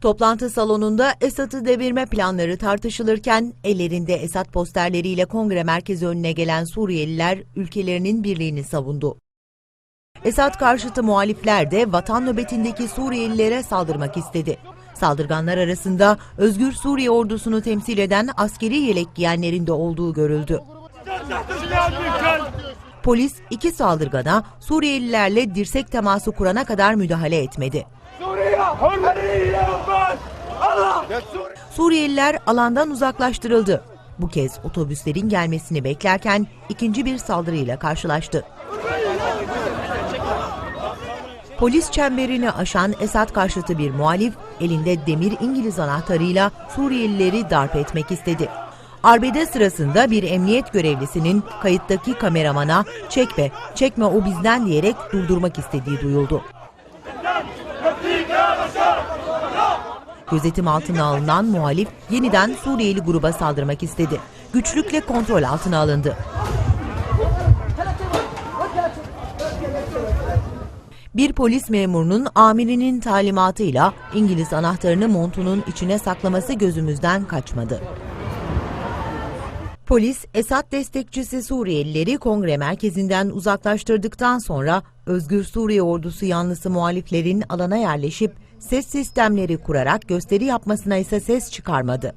Toplantı salonunda Esad'ı devirme planları tartışılırken ellerinde Esad posterleriyle kongre merkezi önüne gelen Suriyeliler ülkelerinin birliğini savundu. Esad karşıtı muhalifler de vatan nöbetindeki Suriyelilere saldırmak istedi. Saldırganlar arasında Özgür Suriye ordusunu temsil eden askeri yelek giyenlerin de olduğu görüldü. Polis iki saldırgana Suriyelilerle dirsek teması kurana kadar müdahale etmedi. Suriye! Suriyeliler alandan uzaklaştırıldı. Bu kez otobüslerin gelmesini beklerken ikinci bir saldırıyla karşılaştı. Polis çemberini aşan Esad karşıtı bir muhalif elinde demir İngiliz anahtarıyla Suriyelileri darp etmek istedi. Arbede sırasında bir emniyet görevlisinin kayıttaki kameramana çek be, çekme o bizden diyerek durdurmak istediği duyuldu. Gözetim altına alınan muhalif yeniden Suriyeli gruba saldırmak istedi. Güçlükle kontrol altına alındı. Bir polis memurunun amirinin talimatıyla İngiliz anahtarını montunun içine saklaması gözümüzden kaçmadı. Polis, Esad destekçisi Suriyelileri kongre merkezinden uzaklaştırdıktan sonra Özgür Suriye ordusu yanlısı muhaliflerin alana yerleşip ses sistemleri kurarak gösteri yapmasına ise ses çıkarmadı.